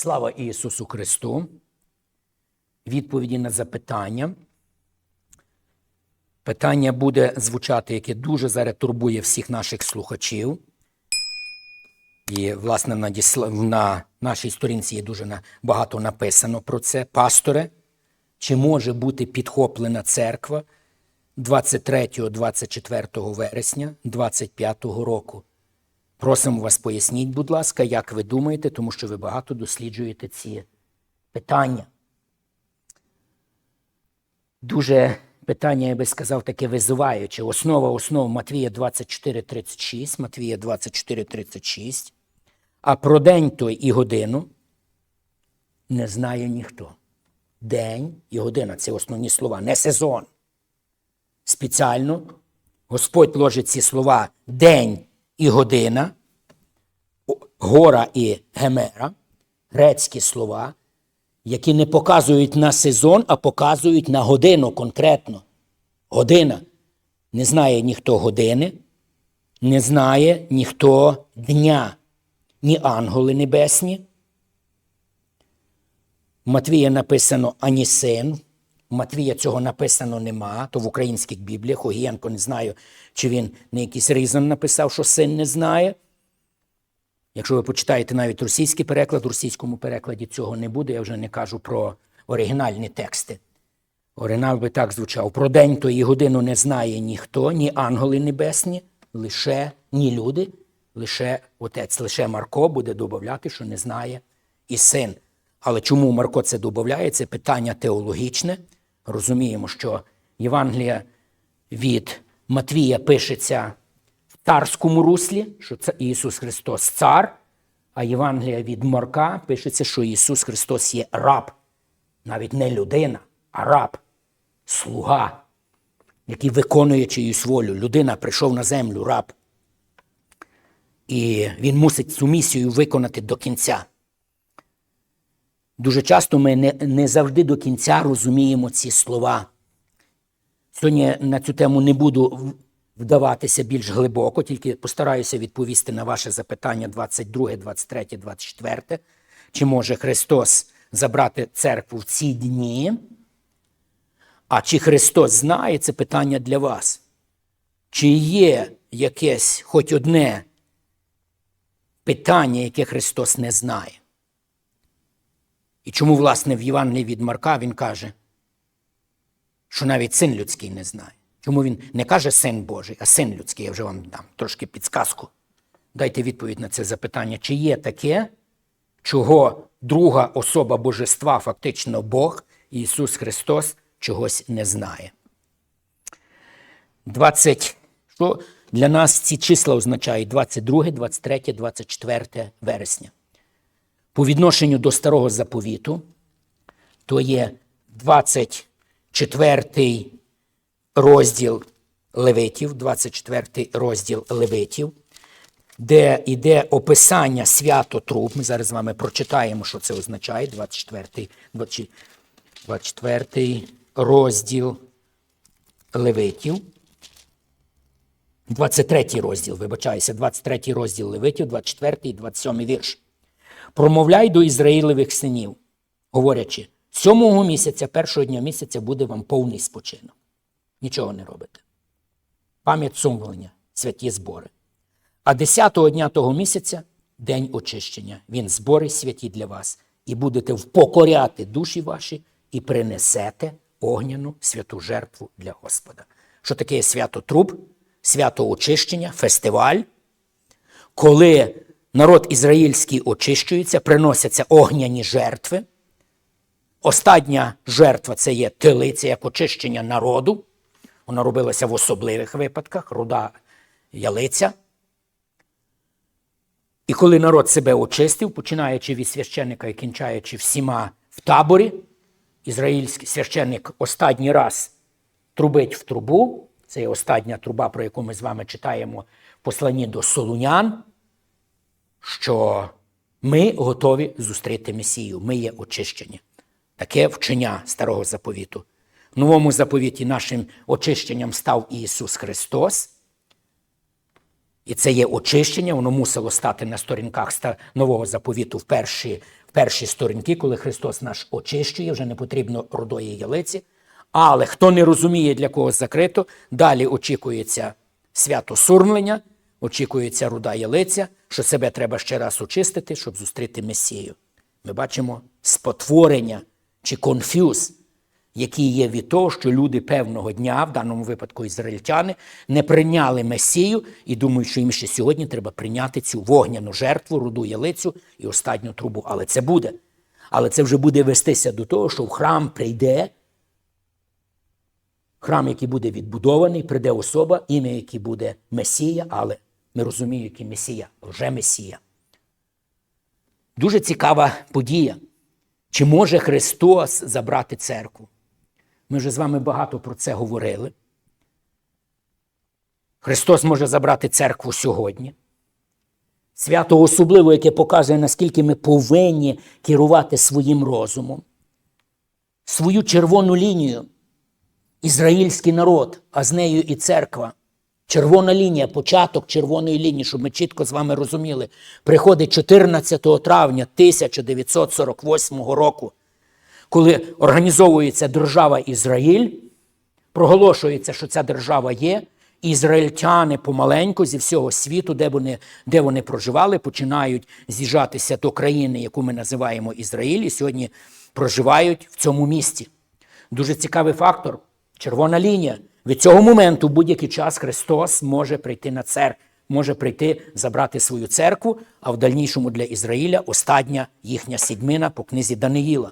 Слава Ісусу Христу! Відповіді на запитання. Питання буде звучати, яке дуже зараз турбує всіх наших слухачів. І, власне, на, на нашій сторінці є дуже багато написано про це. Пасторе, чи може бути підхоплена церква 23-24 вересня 25-го року? Просимо вас, поясніть, будь ласка, як ви думаєте, тому що ви багато досліджуєте ці питання. Дуже питання, я би сказав, таке визиваюче. Основа основ Матвія 24,36, Матвія 24,36. А про день той і годину не знає ніхто. День і година це основні слова, не сезон. Спеціально Господь ложить ці слова день і година, гора і гемера, грецькі слова, які не показують на сезон, а показують на годину конкретно. Година. Не знає ніхто години, не знає ніхто дня, ні ангели небесні. У Матвія написано ані син. У Матвія цього написано нема, то в українських бібліях Огієнко не знаю, чи він не якийсь різон написав, що син не знає. Якщо ви почитаєте навіть російський переклад, в російському перекладі цього не буде, я вже не кажу про оригінальні тексти. Оригінал би так звучав: про день то і годину не знає ніхто, ні ангели небесні, лише ні люди, лише отець, лише Марко буде додати, що не знає і син. Але чому Марко це додає? Це питання теологічне. Розуміємо, що Євангелія від Матвія пишеться в царському руслі, що це Ісус Христос цар, а Євангелія від Марка пишеться, що Ісус Христос є раб, навіть не людина, а раб, слуга, який виконує чиюсь волю. Людина прийшов на землю, раб. І він мусить цю місію виконати до кінця. Дуже часто ми не, не завжди до кінця розуміємо ці слова. Сьогодні на цю тему не буду вдаватися більш глибоко, тільки постараюся відповісти на ваше запитання 22, 23, 24. Чи може Христос забрати церкву в ці дні? А чи Христос знає це питання для вас? Чи є якесь хоч одне питання, яке Христос не знає? І чому, власне, в Євангелії від Марка він каже, що навіть син людський не знає. Чому він не каже син Божий, а син людський, я вже вам дам трошки підсказку. Дайте відповідь на це запитання. Чи є таке, чого друга особа божества, фактично Бог, Ісус Христос, чогось не знає? 20. Що для нас ці числа означають 22, 23, 24 вересня. По відношенню до старого заповіту, то є 24 розділ Левитів, 24 розділ Левитів, де йде описання свято труб. Ми зараз з вами прочитаємо, що це означає. 24, 20 24 розділ Левитів. 23 розділ, вибачаюся, 23 розділ Левитів, 24 і 27 вірш. Промовляй до Ізраїлевих синів, говорячи, сьомого місяця, першого дня місяця буде вам повний спочинок. Нічого не робите. Пам'ять сумлення, святі збори. А десятого дня того місяця день очищення. Він збори святі для вас, і будете впокоряти душі ваші і принесете огняну святу жертву для Господа. Що таке свято труб, свято очищення, фестиваль, коли народ ізраїльський очищується, приносяться огняні жертви. Остання жертва це є телиця як очищення народу. Вона робилася в особливих випадках, руда ялиця. І коли народ себе очистив, починаючи від священника і кінчаючи всіма в таборі, ізраїльський священник останній раз трубить в трубу. Це є остання труба, про яку ми з вами читаємо в посланні до Солунян, що ми готові зустріти Месію, ми є очищені. Таке вчення старого заповіту. В новому заповіті нашим очищенням став Ісус Христос. І це є очищення, воно мусило стати на сторінках нового заповіту в перші, перші сторінки, коли Христос наш очищує, вже не потрібно рудої ялиці. Але хто не розуміє, для кого закрито, далі очікується свято сурмлення, очікується руда ялиця, що себе треба ще раз очистити, щоб зустріти Месію. Ми бачимо спотворення чи конфюз, який є від того, що люди певного дня, в даному випадку ізраїльтяни, не прийняли Месію і думають, що їм ще сьогодні треба прийняти цю вогняну жертву, руду ялицю і останню трубу. Але це буде. Але це вже буде вестися до того, що в храм прийде храм, який буде відбудований, прийде особа, ім'я, яке буде Месія, але ми розуміємо, який Месія, лже Месія. Дуже цікава подія. Чи може Христос забрати церкву? Ми вже з вами багато про це говорили. Христос може забрати церкву сьогодні. Свято особливо, яке показує, наскільки ми повинні керувати своїм розумом, свою червону лінію, ізраїльський народ, а з нею і церква. Червона лінія, початок червоної лінії, щоб ми чітко з вами розуміли, приходить 14 травня 1948 року, коли організовується держава Ізраїль, проголошується, що ця держава є. Ізраїльтяни помаленьку зі всього світу, де вони, де вони проживали, починають з'їжджатися до країни, яку ми називаємо Ізраїль, і сьогодні проживають в цьому місті. Дуже цікавий фактор червона лінія. Від цього моменту в будь-який час Христос може прийти на церкву, може прийти забрати свою церкву, а в дальнішому для Ізраїля остання їхня сідьмина по книзі Даниїла.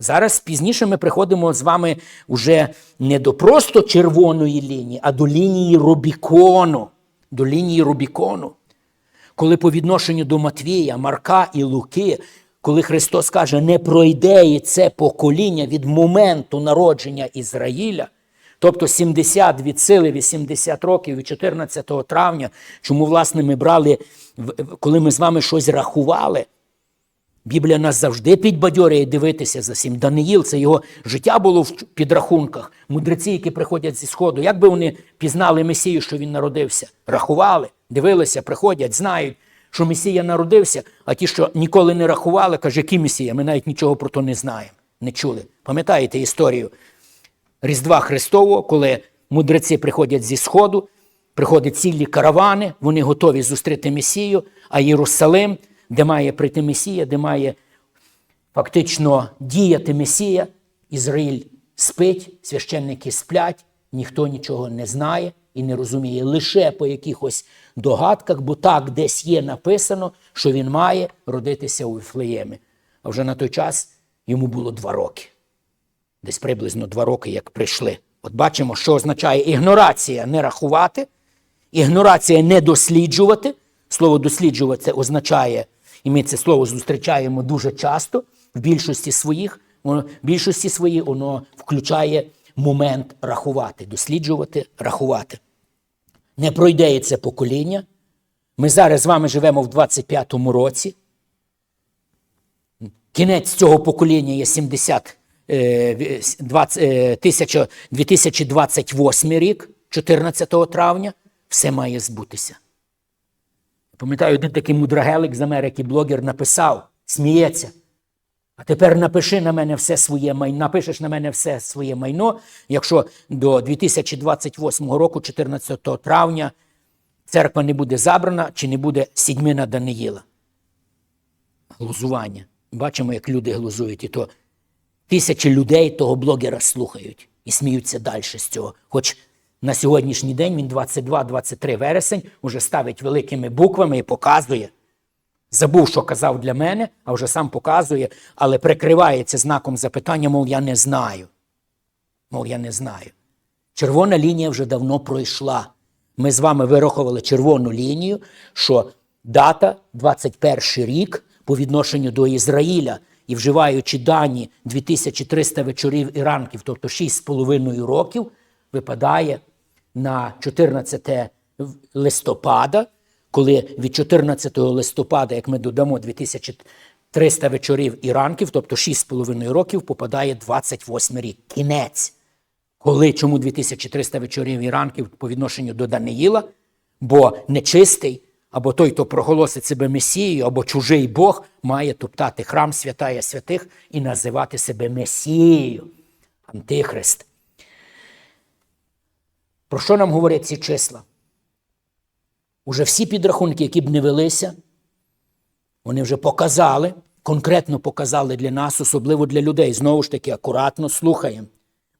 Зараз пізніше ми приходимо з вами уже не до просто червоної лінії, а до лінії Рубікону. До лінії Рубікону. Коли по відношенню до Матвія, Марка і Луки, коли Христос каже, не пройде і це покоління від моменту народження Ізраїля, тобто 70 від сили 80 років від 14 травня, чому, власне, ми брали, коли ми з вами щось рахували. Біблія нас завжди підбадьорює дивитися за всім. Даниїл, це його життя було в підрахунках. Мудреці, які приходять зі Сходу, як би вони пізнали Месію, що він народився? Рахували, дивилися, приходять, знають, що Месія народився, а ті, що ніколи не рахували, каже, який Месія? Ми навіть нічого про то не знаємо, не чули. Пам'ятаєте історію Різдва Христового, коли мудреці приходять зі Сходу, приходять цілі каравани, вони готові зустріти Месію, а Єрусалим де має прийти Месія, де має фактично діяти Месія. Ізраїль спить, священники сплять, ніхто нічого не знає і не розуміє лише по якихось догадках, бо так десь є написано, що він має родитися у Віфлеємі. А вже на той час йому було два роки. Десь приблизно два роки, як прийшли. От бачимо, що означає ігнорація не рахувати, ігнорація не досліджувати. Слово досліджувати означає і ми це слово зустрічаємо дуже часто в більшості своїх, в більшості своїх воно включає момент рахувати, досліджувати, рахувати. Не пройде це покоління. Ми зараз з вами живемо в 25-му році. Кінець цього покоління є 70, 20, 2028 рік, 14 травня, все має збутися. Пам'ятаю, один такий мудрагелик з Америки, блогер, написав, сміється. А тепер напиши на мене все своє майно, напишеш на мене все своє майно, якщо до 2028 року, 14 травня, церква не буде забрана чи не буде сідьмина Даниїла. Глузування. Бачимо, як люди глузують. І то тисячі людей того блогера слухають і сміються далі з цього. Хоч на сьогоднішній день він 22-23 вересень уже ставить великими буквами і показує. Забув, що казав для мене, а вже сам показує, але прикривається знаком запитання, мов я не знаю. Мов я не знаю. Червона лінія вже давно пройшла. Ми з вами вирахували червону лінію, що дата 21 рік по відношенню до Ізраїля і вживаючи дані 2300 вечорів і ранків, тобто 6,5 років, випадає на 14 листопада, коли від 14 листопада, як ми додамо 2300 вечорів і ранків, тобто 6,5 років, попадає 28 рік. Кінець. Коли чому 2300 вечорів і ранків по відношенню до Даниїла? Бо нечистий або той, хто проголосить себе Месією, або чужий Бог, має топтати храм святая святих і називати себе Месією. Антихрист. Про що нам говорять ці числа? Уже всі підрахунки, які б не велися, вони вже показали, конкретно показали для нас, особливо для людей. Знову ж таки, акуратно слухаємо.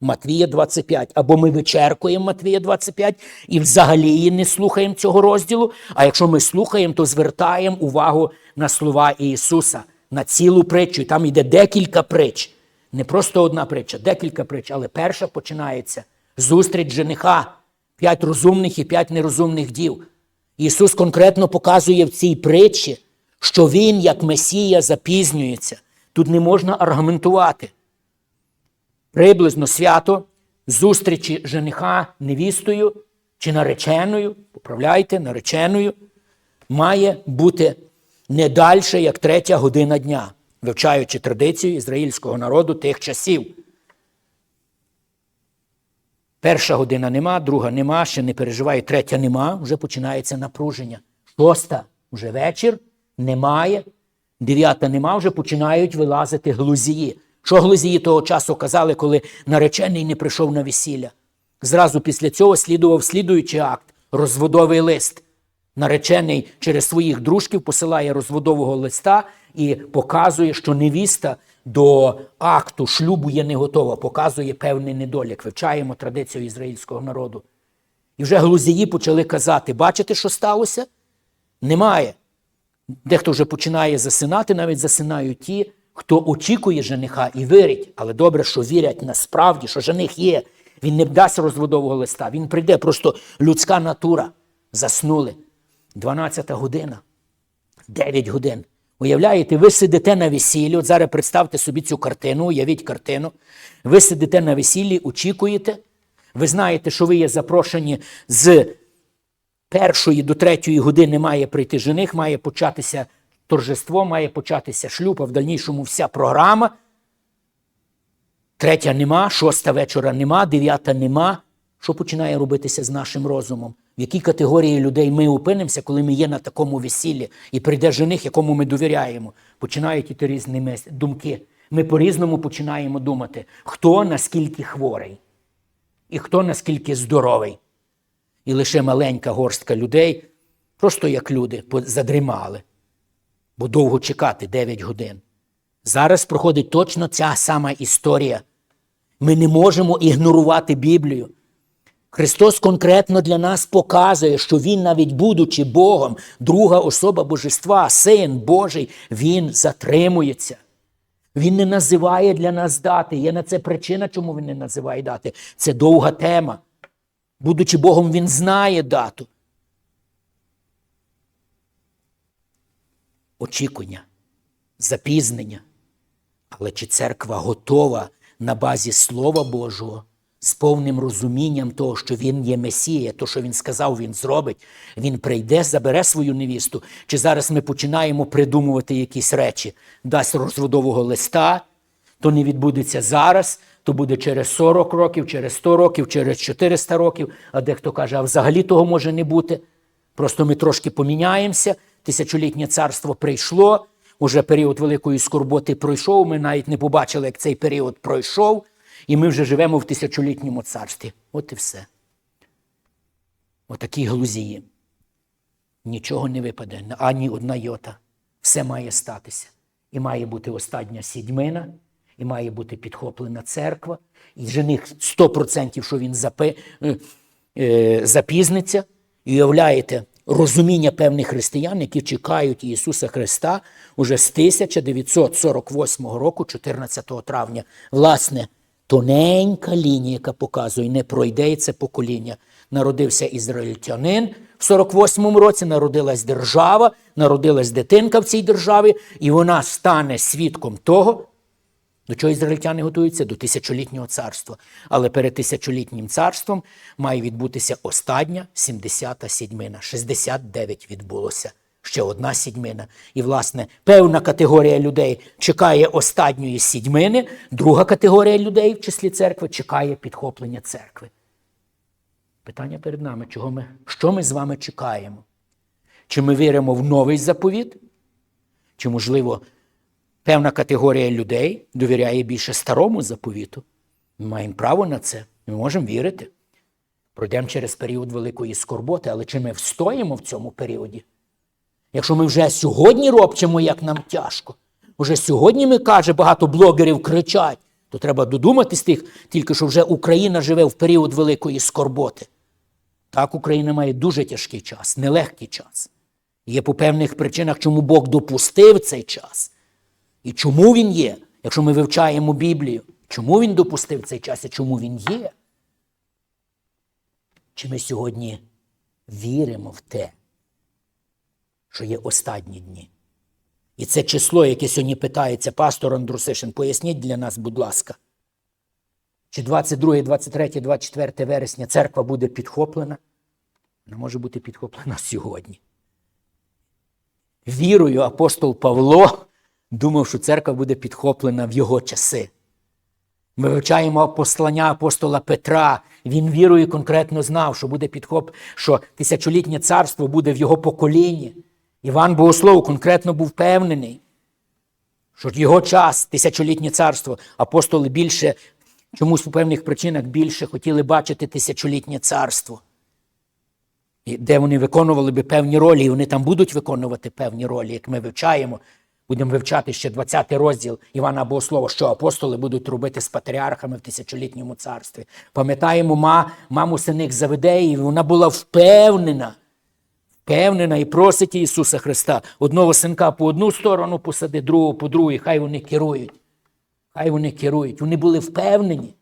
Матвія 25. Або ми вичеркуємо Матвія 25 і взагалі не слухаємо цього розділу. А якщо ми слухаємо, то звертаємо увагу на слова Ісуса, на цілу притчу. І там йде декілька притч. Не просто одна притча, декілька притч. Але перша починається зустріч жениха, п'ять розумних і п'ять нерозумних дів. Ісус конкретно показує в цій притчі, що Він, як Месія, запізнюється. Тут не можна аргументувати. Приблизно свято зустрічі жениха невістою чи нареченою, поправляйте, нареченою, має бути не далі, як третя година дня, вивчаючи традицію ізраїльського народу тих часів. Перша година нема, друга нема, ще не переживає, третя нема, вже починається напруження. Шоста вже вечір, немає, дев'ята нема, вже починають вилазити глузії. Що глузії того часу казали, коли наречений не прийшов на весілля? Зразу після цього слідував слідуючий акт розводовий лист. Наречений через своїх дружків посилає розводового листа і показує, що невіста до акту шлюбу є не готова, показує певний недолік. Вивчаємо традицію ізраїльського народу. І вже глузії почали казати: бачите, що сталося? Немає. Дехто вже починає засинати, навіть засинають ті, хто очікує жениха і вірить, але добре, що вірять насправді, що жених є. Він не дасть розводового листа, він прийде, просто людська натура. Заснули. 12 година, 9 годин. Уявляєте, ви сидите на весіллі, от зараз представте собі цю картину, уявіть картину. Ви сидите на весіллі, очікуєте. Ви знаєте, що ви є запрошені з першої до третьої години має прийти жених, має початися торжество, має початися шлюб, а в дальнішому вся програма. Третя нема, шоста вечора нема, дев'ята нема. Що починає робитися з нашим розумом? В якій категорії людей ми опинимося, коли ми є на такому весіллі, і прийде жених, якому ми довіряємо? Починають іти різні думки. Ми по-різному починаємо думати, хто наскільки хворий, і хто наскільки здоровий. І лише маленька горстка людей, просто як люди, задрімали, бо довго чекати 9 годин. Зараз проходить точно ця сама історія. Ми не можемо ігнорувати Біблію. Христос конкретно для нас показує, що Він, навіть будучи Богом, друга особа Божества, Син Божий, Він затримується. Він не називає для нас дати. Є на це причина, чому він не називає дати. Це довга тема. Будучи Богом, він знає дату. Очікування, запізнення. Але чи церква готова на базі Слова Божого з повним розумінням того, що Він є Месія, то, що Він сказав, Він зробить, Він прийде, забере свою невісту. Чи зараз ми починаємо придумувати якісь речі, дасть розводового листа, то не відбудеться зараз, то буде через 40 років, через 100 років, через 400 років, а дехто каже, а взагалі того може не бути. Просто ми трошки поміняємося, тисячолітнє царство прийшло, уже період великої скорботи пройшов, ми навіть не побачили, як цей період пройшов, і ми вже живемо в тисячолітньому царстві. От і все. Отакі глузії. Нічого не випаде, ані одна йота. Все має статися. І має бути остання сідьмина, і має бути підхоплена церква, і жених 100%, що він запи, е, е, запізниться. І уявляєте, розуміння певних християн, які чекають Ісуса Христа уже з 1948 року, 14 травня. Власне, тоненька лінія, яка показує, не пройде це покоління. Народився ізраїльтянин в 48-му році, народилась держава, народилась дитинка в цій державі, і вона стане свідком того, до чого ізраїльтяни готуються? До тисячолітнього царства. Але перед тисячолітнім царством має відбутися остання 70-та сідьмина. 69 відбулося. Ще одна сідьмина. І, власне, певна категорія людей чекає останньої сідьмини, друга категорія людей в числі церкви чекає підхоплення церкви. Питання перед нами, чого ми, що ми з вами чекаємо? Чи ми віримо в новий заповіт? Чи, можливо, певна категорія людей довіряє більше старому заповіту? Ми маємо право на це. Ми можемо вірити. Пройдемо через період великої скорботи, але чи ми встоїмо в цьому періоді? Якщо ми вже сьогодні робчимо, як нам тяжко, вже сьогодні ми каже, багато блогерів кричать, то треба додуматись тих, тільки що вже Україна живе в період великої скорботи. Так, Україна має дуже тяжкий час, нелегкий час. Є по певних причинах, чому Бог допустив цей час. І чому він є, якщо ми вивчаємо Біблію, чому він допустив цей час і чому він є? Чи ми сьогодні віримо в те, що є останні дні? І це число, яке сьогодні питається пастор Андрусишин, поясніть для нас, будь ласка. Чи 22, 23, 24 вересня церква буде підхоплена? Вона може бути підхоплена сьогодні. Вірою апостол Павло думав, що церква буде підхоплена в його часи. Ми вивчаємо послання апостола Петра. Він вірою конкретно знав, що буде підхоп, що тисячолітнє царство буде в його поколінні. Іван Богослов конкретно був впевнений, що його час, тисячолітнє царство, апостоли більше, чомусь по певних причинах більше хотіли бачити тисячолітнє царство, де вони виконували би певні ролі, і вони там будуть виконувати певні ролі, як ми вивчаємо. Будемо вивчати ще 20 розділ Івана Богослова, що апостоли будуть робити з патріархами в тисячолітньому царстві. Пам'ятаємо ма, маму синик Заведеї, вона була впевнена, впевнена і просить Ісуса Христа одного синка по одну сторону посади, другого по другу, хай вони керують. Хай вони керують. Вони були впевнені.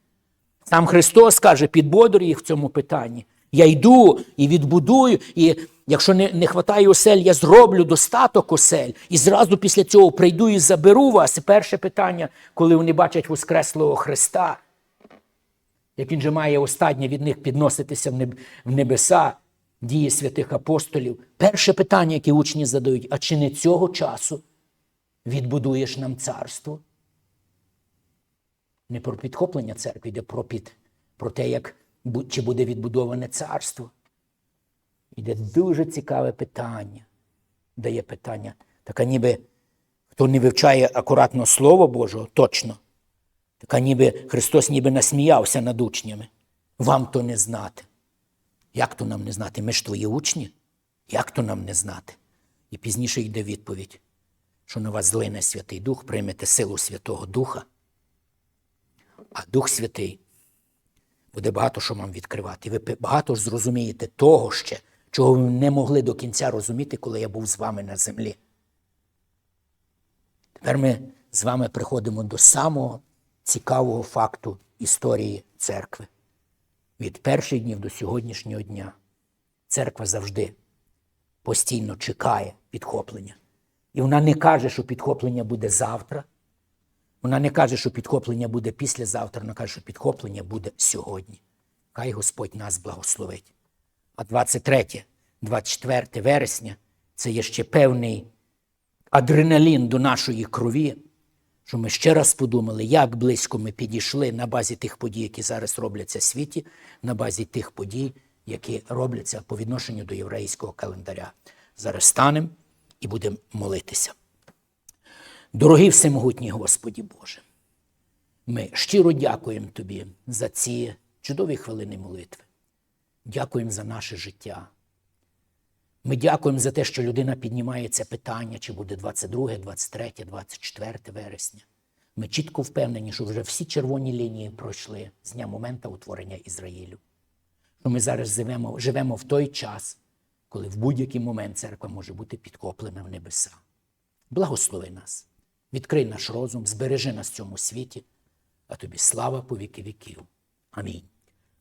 Сам Христос каже, підбодрює їх в цьому питанні. Я йду і відбудую, і якщо не, не хватає осель, я зроблю достаток осель. І зразу після цього прийду і заберу вас. І перше питання, коли вони бачать Воскреслого Христа, як він же має останнє від них підноситися в небеса, дії святих апостолів. Перше питання, яке учні задають, а чи не цього часу відбудуєш нам царство? Не про підхоплення церкви, йде про, під, про те, як, чи буде відбудоване царство. Йде дуже цікаве питання. Дає питання. Така ніби хто не вивчає акуратно Слово Божого, точно. Така ніби Христос ніби насміявся над учнями. Вам то не знати. Як то нам не знати? Ми ж твої учні? Як то нам не знати? І пізніше йде відповідь, що на вас злине Святий Дух, приймете силу Святого Духа. А Дух Святий буде багато що вам відкривати. І ви багато зрозумієте того ще, чого ви не могли до кінця розуміти, коли я був з вами на землі. Тепер ми з вами приходимо до самого цікавого факту історії церкви. Від перших днів до сьогоднішнього дня церква завжди постійно чекає підхоплення. І вона не каже, що підхоплення буде завтра. Вона не каже, що підхоплення буде післязавтра, вона каже, що підхоплення буде сьогодні. Хай Господь нас благословить. А 23, 24 вересня це є ще певний адреналін до нашої крові, що ми ще раз подумали, як близько ми підійшли на базі тих подій, які зараз робляться в світі, на базі тих подій, які робляться по відношенню до єврейського календаря. Зараз станемо і будемо молитися. Дорогий всемогутній Господі Боже, ми щиро дякуємо Тобі за ці чудові хвилини молитви. Дякуємо за наше життя. Ми дякуємо за те, що людина піднімає це питання, чи буде 22, 23, 24 вересня. Ми чітко впевнені, що вже всі червоні лінії пройшли з дня моменту утворення Ізраїлю. Що ми зараз живемо, живемо в той час, коли в будь-який момент церква може бути підкоплена в небеса. Благослови нас, відкрий наш розум, збережи нас в цьому світі, а тобі слава по віки віків. Амінь.